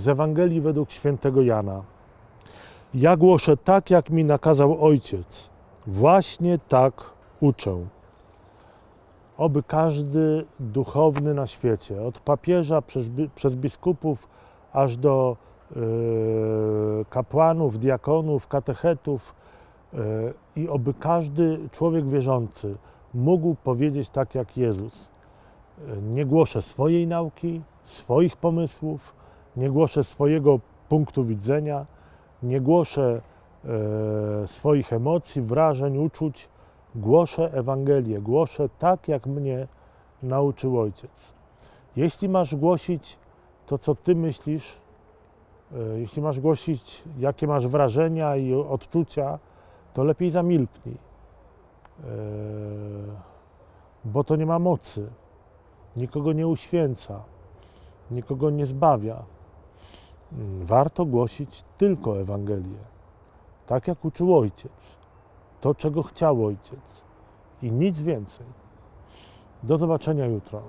z Ewangelii według świętego Jana. Ja głoszę tak, jak mi nakazał Ojciec. Właśnie tak uczę. Oby każdy duchowny na świecie, od papieża przez, bi- przez biskupów aż do e, kapłanów, diakonów, katechetów e, i oby każdy człowiek wierzący mógł powiedzieć tak jak Jezus. Nie głoszę swojej nauki, swoich pomysłów, nie głoszę swojego punktu widzenia, nie głoszę e, swoich emocji, wrażeń, uczuć. Głoszę Ewangelię, głoszę tak, jak mnie nauczył Ojciec. Jeśli masz głosić to, co Ty myślisz, e, jeśli masz głosić, jakie masz wrażenia i odczucia, to lepiej zamilknij, e, bo to nie ma mocy, nikogo nie uświęca, nikogo nie zbawia. Warto głosić tylko Ewangelię, tak jak uczył Ojciec, to, czego chciał Ojciec i nic więcej. Do zobaczenia jutro.